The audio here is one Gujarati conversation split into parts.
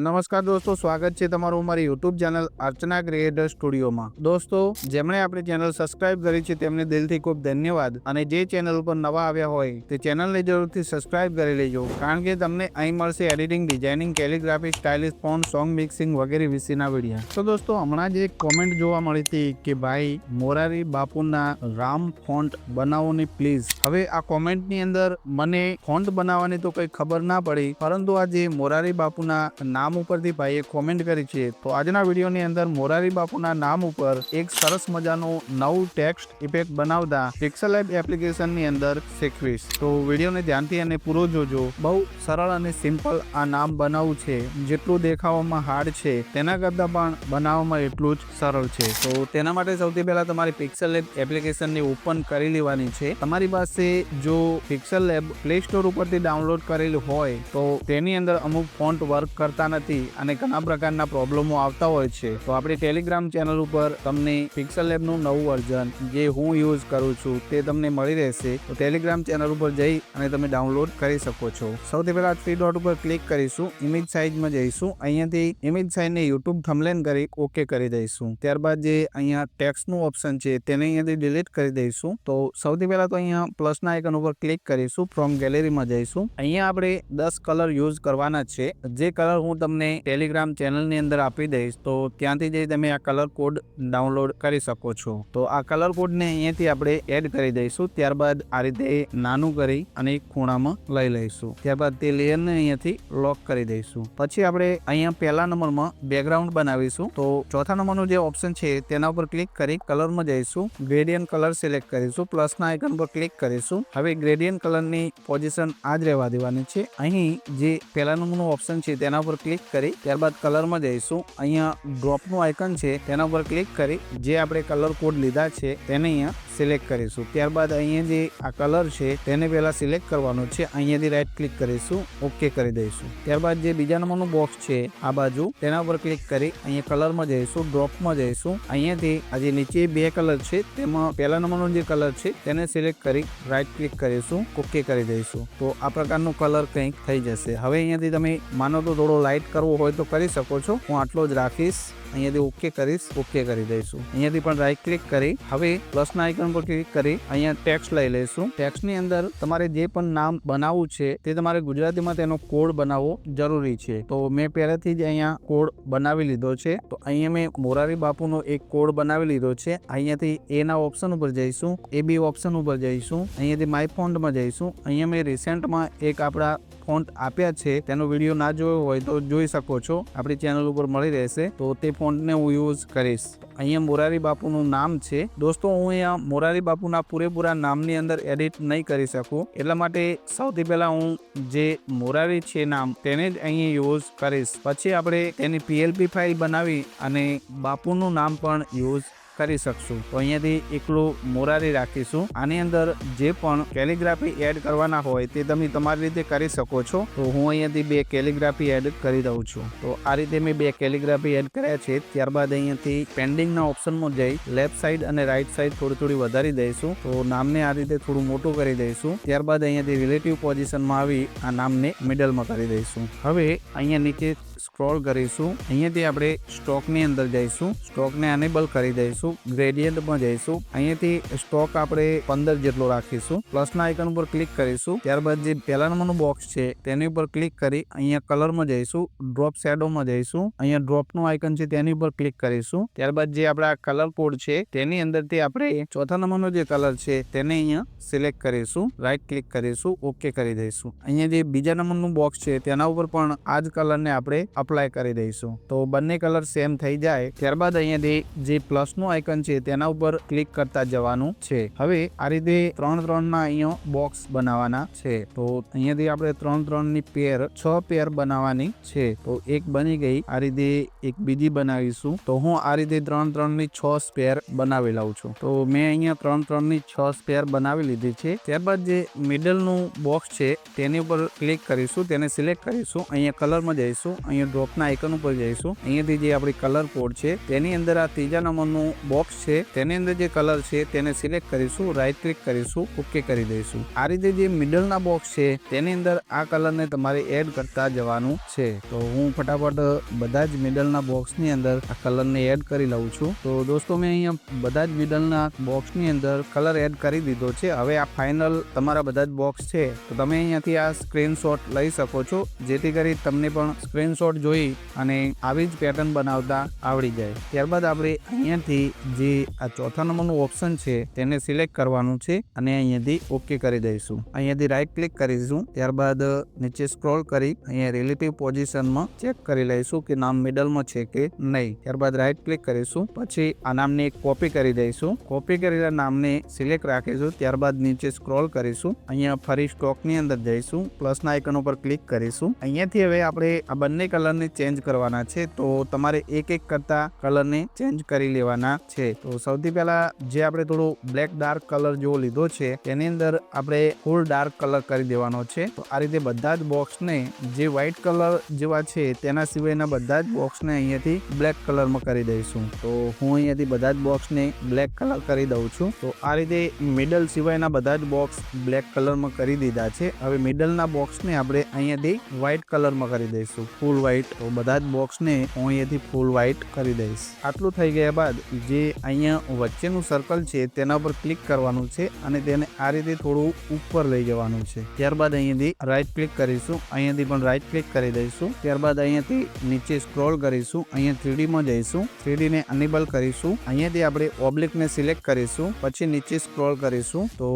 નમસ્કાર દોસ્તો, સ્વાગત છે તમારું અમારી યુટ્યુબ ચેનલ અર્ચના ક્રિએટર સ્ટુડિયોમાં દોસ્તો, જેમણે આપણી ચેનલ સબસ્ક્રાઇબ કરી છે તેમને દિલથી ખૂબ ધન્યવાદ. અને જે ચેનલ ઉપર નવા આવ્યા હોય, તે ચેનલને જરૂરથી સબસ્ક્રાઇબ કરી લેજો. કારણ કે તમને અહીં મળશે editing designing calligraphy stylish phone song mixing વગેરે વિશેના વિડીયા તો દોસ્તો, હમણાં જ એક કોમેન્ટ જોવા મળી હતી કે, ભાઈ, મોરારી બાપુના રામ ફોન્ટ બનાવો ને પ્લીઝ હવે આ કોમેન્ટની અંદર મને ફોન્ટ બનાવવાની તો કંઈ ખબર ના પડી, પરંતુ આ જે મોરારી બાપુના નામ ઉપરથી ભાઈએ કોમેન્ટ કરી છે, તો આજના વિડીયોની અંદર મોરારી બાપુના નામ ઉપર એક સરસ મજાનું નવું ટેક્સ્ટ ઇફેક્ટ બનાવતા પિક્સલ એપ એપ્લિકેશનની અંદર શીખવીશ. તો વિડીયોને ધ્યાનથી અને પૂરો જોજો. બહુ સરળ અને સિમ્પલ આ નામ બનાવવું છે. જેટલું દેખાવામાં હાર્ડ છે, તેના કરતાં પણ બનાવવામાં એટલું જ સરળ છે. તો તેના માટે સૌથી પહેલા તમારી પિક્સલ એપ એપ્લિકેશનને ઓપન કરી લેવાની છે. તમારી પાસે જો પિક્સલ એપ પ્લે સ્ટોર ઉપરથી ડાઉનલોડ કરેલું હોય, તો તેની અંદર અમુક ફોન્ટ વર્ક કરતા નથી. અને ઘણા પ્રકારના પ્રોબ્લેમો આવતા હોય છે. તો આપણી ટેલિગ્રામ ચેનલ ઉપર તમને પિક્સલ લેબનું નવું વર્ઝન જે હું યુઝ કરું છું તે તમને મળી રહેશે. તો ટેલિગ્રામ ચેનલ ઉપર જઈ અને તમે ડાઉનલોડ કરી શકો છો. સૌથી પહેલા થ્રી ડોટ ઉપર ક્લિક કરીશું ઇમેજ સાઇઝમાં જઈશું. અહીંયાથી ઇમેજ સાઇઝને યુટ્યુબ થમલેન કરી ઓકે કરી દઈશું. ત્યારબાદ જે અહીંયા ટેક્સ્ટનું ઓપ્શન છે તેને અહીંયાથી ડિલીટ કરી દઈશું. તો સૌથી પહેલા તો અહીંયા પ્લસના આઇકન ઉપર ક્લિક કરીશું ફ્રોમ ગેલેરીમાં જઈશું. અહીંયા આપણે દસ કલર યુઝ કરવાના છે. જે કલર હું તમને ટેલિગ્રામ ચેનલની અંદર આપી દઈશ, તો ત્યાંથી જઈ તમે આ કલર કોડ ડાઉનલોડ કરી શકો છો. તો આ કલર કોડને અહીંયાથી આપણે એડ કરી દઈશું, ત્યારબાદ આ રીતે નાનું કરી અને એક ખૂણામાં લઈ લઈશું. ત્યારબાદ તે લેયરને અહીંયાથી લોક કરી દઈશું. પછી આપણે અહીંયા પહેલા નંબરમાં બેકગ્રાઉન્ડ બનાવીશું. તો ચોથા નંબરનું જે ઓપ્શન છે, તેના ઉપર ક્લિક કરી કલરમાં જઈશું. ગ્રેડિયન કલર સિલેક્ટ કરીશું પ્લસના આઇકન પર ક્લિક કરીશું. હવે ગ્રેડિયન કલરની પોઝિશન આ જ રહેવા દેવાની છે. અહીં જે પહેલા નંબરનું ઓપ્શન છે, તેના ઉપર ક્લિક કરી ત્યારબાદ કલરમાં જઈશું. અહીંયા ડ્રોપનું આઇકન છે, તેના ઉપર ક્લિક કરી જે આપણે કલર કોડ લીધા છે, તેને અહીંયા સિલેક્ટ કરીશું. ત્યારબાદ અહીંયા જે આ કલર છે, તેને પહેલાં સિલેક્ટ કરવાનો છે. અહીંયાથી રાઈટ ક્લિક કરીશું ઓકે કરી દઈશું. ત્યારબાદ જે બીજા નંબરનું બોક્સ છે, આ બાજુ, તેના ઉપર ક્લિક કરી અહીંયા કલરમાં જઈશું ડ્રોપમાં જઈશું. અહીંયાથી આ જે નીચે બે કલર છે, તેમાં પહેલા નંબરનો જે કલર છે, તેને સિલેક્ટ કરી રાઈટ ક્લિક કરીશું ઓકે કરી દઈશું. તો આ પ્રકારનો કલર કંઈક થઈ જશે. હવે અહીંયાથી તમે માનો તો થોડો લાઇટ કરવો હોય તો કરી શકો છો. હું આટલો જ રાખીશ. અહીંયાથી ઓકે કરીશ ઓકે કરી દઈશું. અહીંયાથી પણ રાઈટ ક્લિક કરી, હવે પ્લસના આઇકન પર ક્લિક કરી, અહીંયા ટેક્સ લઈ લઈશું. ટેક્સની અંદર તમારે જે પણ નામ બનાવવું છે, તે તમારે ગુજરાતીમાં તેનો કોડ બનાવવો જરૂરી છે. તો મેં પહેલેથી જ અહીંયા કોડ બનાવી લીધો છે. તો અહીંયા મેં મોરારી બાપુનો એક કોડ બનાવી લીધો છે. અહીંયાથી એના ઓપ્શન ઉપર જઈશું એ બી ઓપ્શન ઉપર જઈશું. અહીંયાથી માય ફોન્ટમાં જઈશું. અહીંયા મેં રિસેન્ટમાં એક આપણા ફોન્ટ આપ્યા છે, તેનો વીડિયો ના જોયો હોય તો જોઈ શકો છો. આપણી ચેનલ ઉપર મળી રહેશે, તો તે ફોન્ટને હું યુઝ કરીશ. અહીંયા મોરારી બાપુનું નામ છે. દોસ્તો, હું અહીંયા મોરારી બાપુના પૂરેપૂરા નામની અંદર એડિટ નહીં કરી શકું. એટલા માટે સૌથી પહેલાં હું જે મોરારી છે નામ, તેને જ અહીં યુઝ કરીશ. પછી આપણે તેની પીએલપી ફાઇલ બનાવી અને બાપુનું નામ પણ યુઝ કરી શકશું. તો અહીંયાથી એકલું મોરારી રાખીશું. આની અંદર જે પણ કેલિગ્રાફી એડ કરવાના હોય તે તમે તમારી રીતે કરી શકો છો. તો હું અહીંયાથી બે કેલિગ્રાફી એડ કરી દઉં છું. તો આ રીતે મેં બે કેલિગ્રાફી એડ કર્યા છે. ત્યારબાદ અહીંયાથી પેન્ડિંગના ઓપ્શનમાં જઈ લેફ્ટ સાઈડ અને રાઈટ સાઈડ થોડી થોડી વધારી દઈશું. તો નામને આ રીતે થોડું મોટું કરી દઈશું. ત્યારબાદ અહીંયાથી રિલેટિવ પોઝિશનમાં આવી આ નામને મિડલમાં કરી દઈશું. હવે અહીંયા નીચે સ્ક્રોલ કરીશું. અહીંયાથી આપણે સ્ટોકની અંદર જઈશું. સ્ટોકને અનેબલ કરી દઈશું. ગ્રેડિયન્ટમાં જઈશું. અહીંયાથી સ્ટોક આપણે પંદર જેટલો રાખીશું. પ્લસના આઇકન ઉપર ક્લિક કરીશું. ત્યારબાદ જે પહેલા નંબરનું બોક્સ છે, તેની ઉપર ક્લિક કરી અહીંયા કલરમાં જઈશું. ડ્રોપ શેડોમાં જઈશું. અહીંયા ડ્રોપનું આઇકન છે, તેની ઉપર ક્લિક કરીશું. ત્યારબાદ જે આપણા કલર કોડ છે, તેની અંદરથી આપણે ચોથા નંબરનો જે કલર છે, તેને અહીંયા સિલેક્ટ કરીશું. રાઈટ ક્લિક કરીશું. ઓકે કરી દઈશું. અહીંયા જે બીજા નંબરનું બોક્સ છે, તેના ઉપર પણ આ જ કલરને આપણે અપ્લાય કરી દઈશું. તો બંને કલર સેમ થઈ જાય. ત્યારબાદ અહીંયાથી જે પ્લસનું આઇકન છે, તેના ઉપર ક્લિક કરતા જવાનું છે. હવે આ રીતે ત્રણ ત્રણના અહીંયા બોક્સ બનાવવાના છે. તો અહીંયાથી આપણે ત્રણ ત્રણની પેર છ પેર બનાવવાની છે. તો એક બની ગઈ, આ રીતે એક બીજી બનાવીશું. તો હું આ રીતે ત્રણ ત્રણની છ સ્પેર બનાવી લઉં છું. તો મેં અહીંયા ત્રણ ત્રણની છ સ્પેર બનાવી લીધી છે. ત્યારબાદ જે મિડલનું બોક્સ છે, તેની ઉપર ક્લિક કરીશું, તેને સિલેક્ટ કરીશું. અહીંયા કલરમાં જઈશું. અહીંયા અહીંયા ડ્રોપના આઇકન ઉપર જઈશું. અહીંયાથી જે આપણી કલર કોડ છે, તેની અંદર આ ત્રીજા નંબરનું બોક્સ છે. તેની અંદર જે કલર છે, તેને સિલેક્ટ કરીશું રાઈટ ક્લિક કરીશું ઓકે કરી દઈશું. આ રીતે જે મિડલના બોક્સ છે, તેની અંદર આ કલરને તમારે એડ કરતા જવાનું છે. તો હું ફટાફટ બધા જ મિડલના બોક્સની અંદર આ કલરને એડ કરી લઉં છું. તો દોસ્તો, મેં અહીંયા બધા જ મિડલના બોક્સની અંદર કલર એડ કરી દીધો છે. હવે આ ફાઇનલ તમારા બધા જ બોક્સ છે. તો તમે અહીંયાથી આ સ્ક્રીનશોટ લઈ શકો છો. જેથી કરી તમને પણ સ્ક્રીનશોટ જોઈ અને આવી જ પેટર્ન બનાવતા આવડી જાય. ત્યારબાદ આપણે અહીંયાથી જે આ ચોથા નંબરનું ઓપ્શન છે તેને સિલેક્ટ કરવાનું છે અને અહીંયાથી ઓકે કરી દઈશું. અહીંયાથી રાઈટ ક્લિક કરીશું, ત્યારબાદ નીચે સ્ક્રોલ કરી અહીંયા રિલેટિવ પોઝિશનમાં ચેક કરી લઈશું કે નામ મિડલમાં છે કે નહીં. ત્યારબાદ રાઈટ ક્લિક કરીશું, પછી આ નામની એક કોપી કરી દઈશું. કોપી કરેલા નામને સિલેક્ટ રાખીશું, ત્યારબાદ નીચે સ્ક્રોલ કરીશું, અહીંયા ફરી સ્ટોકની અંદર જઈશું પ્લસના આઇકન ઉપર ક્લિક કરીશું. અહીંયાથી હવે આપણે આ બંને કલરને ચેન્જ કરવાના છે, તો તમારે એક એક કરતા કલરને ચેન્જ કરી લેવાના છે. તો સૌથી પહેલા જે આપણે થોડો બ્લેક ડાર્ક કલર જેવો લીધો છે, તેની અંદર આપણે ફૂલ ડાર્ક કલર કરી દેવાનો છે. તો આ રીતે બધા જ બોક્સને જે વ્હાઇટ કલર જેવા છે, તેના સિવાયના બધા જ બોક્સને અહીંયાથી બ્લેક કલરમાં કરી દઈશું. તો હું અહીંયાથી બધા જ બોક્સને બ્લેક કલર કરી દઉં છું. તો આ રીતે મિડલ સિવાયના બધા જ બોક્સ બ્લેક કલરમાં કરી દીધા છે. હવે મિડલના બોક્સને આપણે અહીંયાથી વ્હાઇટ કલરમાં કરી દઈશું, ફૂલ વ્હાઇટ તો બધા જ બોક્સને હું અહીંયાથી ફૂલ વ્હાઇટ કરી દઈશ. આટલું થઈ ગયા બાદ જે અહીંયા વચ્ચેનું સર્કલ છે, તેના પર ક્લિક કરવાનું છે અને તેને આ રીતે થોડું ઉપર લઈ જવાનું છે. ત્યારબાદ અહીંયાથી રાઈટ ક્લિક કરીશું, અહીંયાથી પણ રાઈટ ક્લિક કરી દઈશું. ત્યારબાદ અહીંયાથી નીચે સ્ક્રોલ કરીશું, અહીંયા થ્રીડીમાં જઈશું. થ્રીડીને અનેબલ કરીશું. અહીંયાથી આપણે ઓબ્લિકને સિલેક્ટ કરીશું, પછી નીચે સ્ક્રોલ કરીશું. તો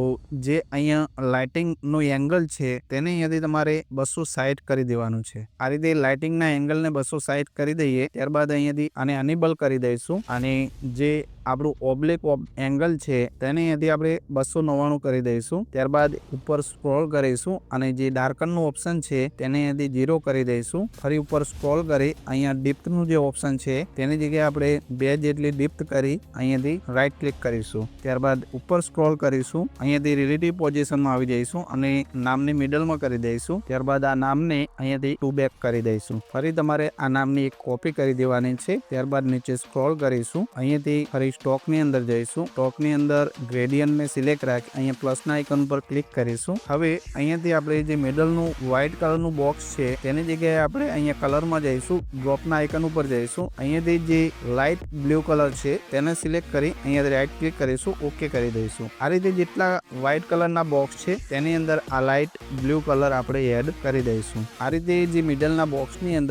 જે અહીંયા લાઇટિંગ નો એંગલ છે, તેને અહીંયાથી તમારે બસો સાઈઠ કરી દેવાનું છે. આ રીતે લાઇટિંગના એંગલને બસો સાઈઠ કરી દઈએ, ત્યારબાદ અહીંયાથી આને અનેબલ કરી દઈશું. અને જે આપણું ઓબ્લિક એંગલ છે, તેને અહીંયાથી આપણે બસો નવ્વાણું કરી દઈશું. ત્યારબાદ ઉપર સ્ક્રોલ કરીશું અને જે ડાર્કનનું ઓપ્શન છે, તેને અહીંયાથી ઝીરો કરી દઈશું. ફરી ઉપર સ્ક્રોલ કરી, અહીંયા ડિપ્થનું જે ઓપ્શન છે, તેની જગ્યાએ આપણે બે જેટલી ડિપ્થ કરી અહીંયાથી રાઈટ ક્લિક કરીશું. ત્યારબાદ ઉપર સ્ક્રોલ કરીશું, અહીંયાથી રિલેટિવ પોઝિશનમાં આવી જઈશું અને નામની મિડલમાં કરી દઈશું. ત્યારબાદ આ નામને અહીંયાથી ટુ બેક કરી દઈશું. ફરી તમારે આ નામની એક કોપી કરી દેવાની છે. ત્યારબાદ નીચે સ્ક્રોલ કરીશું. અહીંયાથી ફરી સ્ટોકની અંદર જઈશું. સ્ટોકની અંદર ગ્રેડિયન્ટને સિલેક્ટ રાખી અહીંયા પ્લસના આઇકન પર ક્લિક કરીશું. હવે અહીંયાથી આપણે જે મિડલનું વ્હાઇટ કલરનું બોક્સ છે, તેની જગ્યાએ આપણે અહીંયા કલરમાં જઈશું. ડ્રોપના આઇકન ઉપર જઈશું. અહીંયાથી જે લાઇટ બ્લુ કલર છે, તેને સિલેક્ટ કરી અહીંયા રાઈટ ક્લિક કરીશું. ઓકે કરી દઈશું. આ રીતે જેટલા વ્હાઇટ કલરના બોક્સ છે, તેની અંદર આ લાઇટ બ્લુ કલર આપણે એડ કરી દઈશું. આ રીતે જે મિડલના બોક્સની અંદર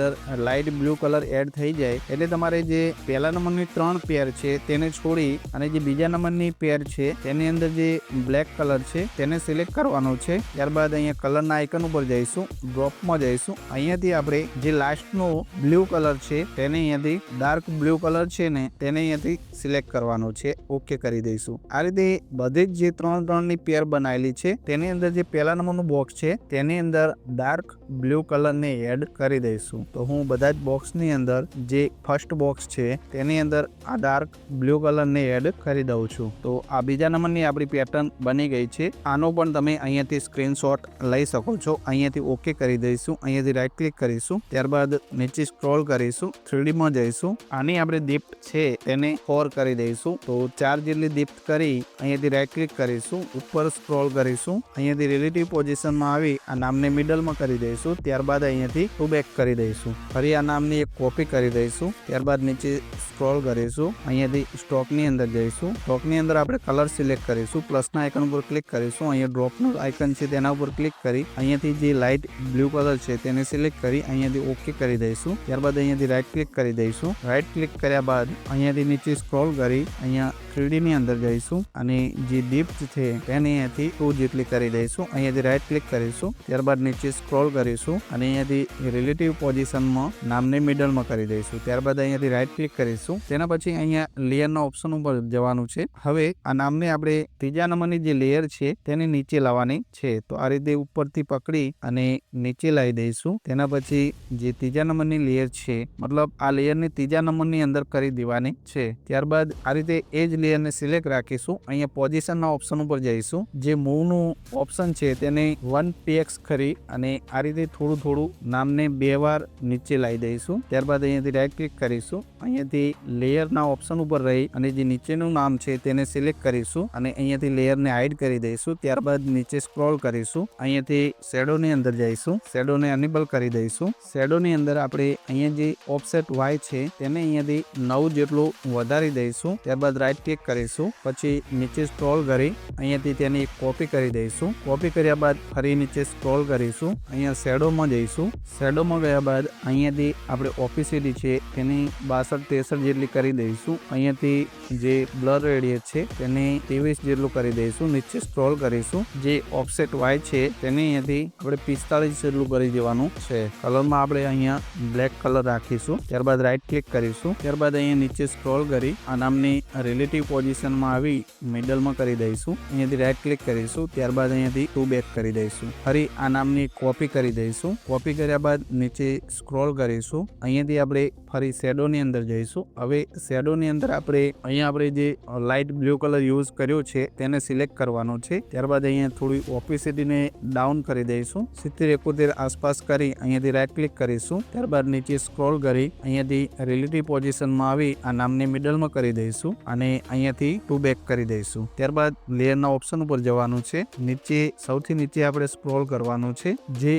લાઇટ બ્લુ કલર એડ થઈ જાય, એટલે તમારે જે પહેલા નંબરની ત્રણ પેર છે તેને છોડી અને જે બીજા નંબરની પેર છે તેની અંદર જે બ્લેક કલર છે તેને સિલેક્ટ કરવાનો છે. ત્યારબાદ અહીંયા કલરના આઇકન ઉપર જઈશું ડ્રોપમાં જઈશું. અહીંયાથી આપણે જે લાસ્ટનો બ્લુ કલર છે તેને અહીંયાથી ડાર્ક બ્લુ કલર છે ને તેને અહીંયાથી સિલેક્ટ કરવાનો છે. ઓકે કરી દઈશું. આ રીતે બધી જ જે ત્રણ ત્રણની પેર બનાવેલી છે, તેની અંદર જે પહેલા નંબરનું બોક્સ છે, તેની અંદર ડાર્ક બ્લુ કલરને એડ કરી દઈશું. તો હું બધા જ બોક્સની અંદર જે ફર્સ્ટ બોક્સ છે, તેની અંદર આ ડાર્ક બ્લુ કલરને એડ કરી દઉં છું. તો આ બીજા નંબરની આપણી પેટર્ન બની ગઈ છે. આનો પણ તમે અહીંયાથી સ્ક્રીનશોટ લઈ શકો છો. અહીંયાથી ઓકે કરી દઈશું. અહીંયાથી રાઈટ ક્લિક કરીશું. ત્યારબાદ નીચે સ્ક્રોલ કરીશું. થ્રીડીમાં જઈશું. આની આપણે દીપ્ત છે, તેને ફોર કરી દઈશું. તો ચાર જેટલી દીપ્ત કરી અહીંયાથી રાઈટ ક્લિક કરીશું. ઉપર સ્ક્રોલ કરીશું. અહીંયાથી રિલેટિવ પોઝિશનમાં આવી આ નામને મિડલમાં કરી દઈશું. ત્યારબાદ અહીંયાથી ટુ બેક કરી દઈશું ફરી આ નામની એક કોપી કરી દઈશું. ત્યારબાદ નીચે સ્ક્રોલ કરીશું. અહીંયાથી સ્ટોકની અંદર જઈશું. સ્ટોકની અંદર આપણે કલર સિલેક્ટ કરીશું. પ્લસના આઇકન ઉપર ક્લિક કરીશું. અહીંયા ડ્રોપનું આઇકન છે તેના ઉપર ક્લિક કરી અહીંયાથી જે લાઇટ બ્લુ કલર છે તેને સિલેક્ટ કરી અહીંયાથી ઓકે કરી દઈશું. ત્યારબાદ અહીંયાથી રાઇટ ક્લિક કરી દઈશું. રાઈટ ક્લિક કર્યા બાદ અહીંયાથી નીચે સ્ક્રોલ કરી અહીંયા થ્રીડીની અંદર જઈશું અને જે ડીપ્થ છે તેને અહીંયાથી ટુ જેટલી કરી દઈશું. અહીંયાથી રાઈટ ક્લિક કરીશું. ત્યારબાદ નીચે સ્ક્રોલ કરીશું અને અહીંયાથી રિલેટિવ પોઝિશનમાં નામને મિડલમાં કરી દઈશું. ત્યારબાદ અહીંયાથી રાઈટ ક્લિક કરીશું. તેના પછી અહીંયા લેયરના ઓપ્શન ઉપર જવાનું છે. હવે આ નામને આપણે ત્રીજા નંબરની જે લેયર છે તેને નીચે લાવવાની છે. તો આ રીતે ઉપરથી પકડી અને નીચે લાવી દઈશું. તેના પછી જે ત્રીજા નંબરની લેયર છે, મતલબ આ લેયરને ત્રીજા નંબરની અંદર કરી દેવાની છે. ત્યારબાદ આ રીતે એ જ લેયરને સિલેક્ટ રાખીશું. અહીંયા પોઝિશનના ઓપ્શન ઉપર જઈશું. જે મૂવનું ઓપ્શન છે તેને વન પીએક્સ કરી અને આ રીતે થોડું થોડું નામને બે વાર નીચે લાવી દઈશું. ત્યારબાદ અહીંયાથી રાઈટ ક્લિક કરીશું. અહીંયાથી લેયરના ઓપ્શન ઉપર રહી અને જે નીચેનું નામ છે તેને સિલેક્ટ કરીશું અને અહીંયાથી લેયરને હાઈડ કરી દઈશું. ત્યારબાદ નીચે સ્ક્રોલ કરીશું. અહીંયાથી શેડોની અંદર જઈશું. શેડોને અનેબલ કરી દઈશું. શેડોની અંદર આપણે અહીંયા જે ઓફસેટ વાય છે તેને અહીંયાથી નવ જેટલું વધારી દઈશું. ત્યારબાદ રાઈટ ક્લિક કરીશું. પછી નીચે સ્ક્રોલ કરી અહીંયાથી તેની કોપી કરી દઈશું. કોપી કર્યા બાદ ફરી નીચે સ્ક્રોલ કરીશું. અહીંયા શેડોમાં જઈશું. શેડોમાં ગયા બાદ અહીંયાથી આપણે ઓફિસિયલી છે, તેની બાસઠ ત્રેસઠ જેટલી કરી દઈશું. અહીંયાથી જે બ્લર રેડિયસ છે, તેને ત્રેવીસ જેટલું કરી દઈશું. નીચે સ્ક્રોલ કરીશું. જે ઓફસેટ વાય છે, તેને અહીંયાથી આપણે પિસ્તાળીસ જેટલું કરી દેવાનું છે. કલરમાં આપણે અહીંયા બ્લેક કલર રાખીશું. ત્યારબાદ રાઈટ ક્લિક કરીશું. ત્યારબાદ અહીંયા નીચે સ્ક્રોલ કરી આ નામની રિલેટિવ પોઝિશનમાં આવી મિડલમાં કરી દઈશું. અહીંયાથી રાઈટ ક્લિક કરીશું. ત્યારબાદ અહીંયાથી ટુ બેક કરી દઈશું. ફરી આ નામની કોપી કરી દઈશું. કોપી કર્યા બાદ નીચે સ્ક્રોલ કરીશું. અહીંયાથી આપણે ફરી શેડોની અંદર જઈશું. હવે શેડોની અંદર આપણે, અહીંયા આપણે જે લાઇટ બ્લુ કલર યુઝ કર્યો છે, તેને સિલેક્ટ કરવાનો છે. ત્યારબાદ અહીંયા થોડી ઓપિસિટીને ડાઉન કરી દઈશું. સિત્તેર એકોતેર આસપાસ કરી અહીંયાથી રાઈટ ક્લિક કરીશું. ત્યારબાદ નીચે સ્ક્રોલ કરી અહીંયાથી રિલેટિવ પોઝિશનમાં આવી આ નામને મિડલમાં કરી દઈશું અને અહીંયાથી ટુ બેક કરી દઈશું. ત્યારબાદ લેયરના ઓપ્શન ઉપર જવાનું છે. નીચે, સૌથી નીચે આપણે સ્ક્રોલ કરવાનું છે. જે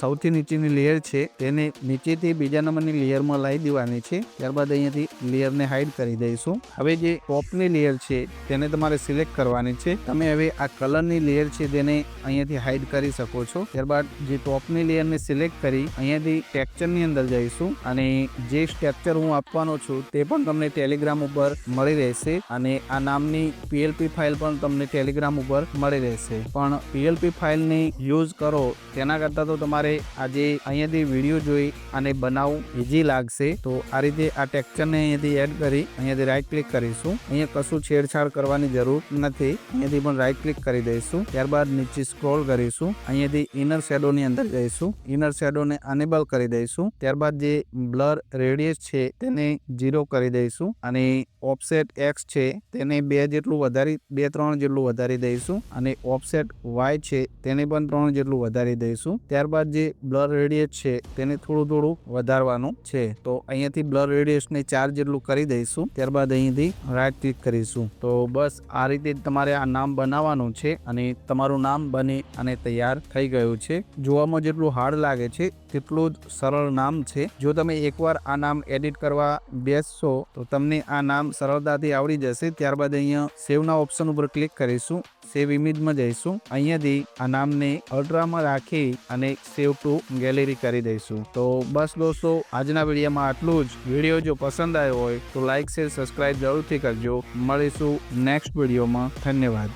સૌથી નીચેની લેયર છે, તેને નીચેથી બીજા નંબરની લેયરમાં લાવી દેવાની છે. ત્યારબાદ અહીંયાથી લેયરને હાઈડ કરી દઈશું. હવે જે ટોપની લેયર છે, તેને તમારે સિલેક્ટ કરવાની છે. તમે હવે આ કલરની લેયર છે, તેને અહીંયાથી હાઈડ કરી શકો છો. ત્યારબાદ જે ટોપની લેયરને સિલેક્ટ કરી, અહીંયાથી ટેક્ચરની અંદર જઈશું. અને જે સ્ટ્રક્ચર હું આપવાનો છું, તે પણ તમને ટેલિગ્રામ ઉપર મળી રહેશે. અને આ નામની પીએલપી ફાઇલ પણ તમને ટેલિગ્રામ ઉપર મળી રહેશે. પણ પીએલપી ફાઇલને યુઝ કરો, તેના કરતાં તો તમારે આજે અહીંયાથી વીડિયો જોઈ અને બનાવવું ઇઝી લાગશે. તો આ રીતે આ ટેક્ચરને અહીંયાથી એડ કરી અહીંયાથી રાઈટ ક્લિક કરીશું. અહીંયા કશું છેડછાડ કરવાની જરૂર નથી. અહીંયાથી પણ રાઈટ ક્લિક કરી દઈશું. ત્યારબાદ નીચે સ્ક્રોલ કરીશું. અહીંયાથી ઇનર શેડોની અંદર જઈશું. ઇનર શેડોને અનેબલ કરી દઈશું. ત્યારબાદ જે બ્લર રેડિયસ છે તેને ઝીરો કરી દઈશું. અને ઓફસેટ એક્સ છે તેને બે જેટલું વધારી, બે ત્રણ જેટલું વધારી દઈશું. અને ઓફસેટ વાય છે તેને પણ ત્રણ જેટલું વધારી દઈશું. ત્યારબાદ જે બ્લર રેડિયસ છે તેને થોડું થોડું વધારવાનું છે. તો અહીંયાથી બ્લર રેડિયસને ચાર જેટલું કરી દઈશું, ત્યારબાદ અહીંથી રાઈટ ક્લિક કરીશું. તો બસ આ રીતે તમારે આ નામ બનાવવાનું છે અને તમારું નામ બની અને તૈયાર થઈ ગયું છે. જોવામાં જેટલું હાર્ડ લાગે છે, તેટલું જ સરળ નામ છે. જો તમે એકવાર આ નામ એડિટ કરવા બેસશો, તો તમને આ નામ સરળતાથી આવડી જશે. ત્યારબાદ અહીંયા સેવના ઓપ્શન ઉપર ક્લિક કરીશું, સેવ ઇમેજમાં જઈશું. અહીંયાથી આ નામને અલ્ટ્રામાં રાખી અને સેવ ટુ ગેલેરી કરી દઈશું. તો બસ દોસ્તો, આજના વિડીયોમાં આટલું જ. વીડિયો જો પસંદ આવ્યો હોય તો લાઇક શેર સબસ્ક્રાઇબ જરૂરથી કરજો. મળીશું નેક્સ્ટ વિડીયોમાં. ધન્યવાદ.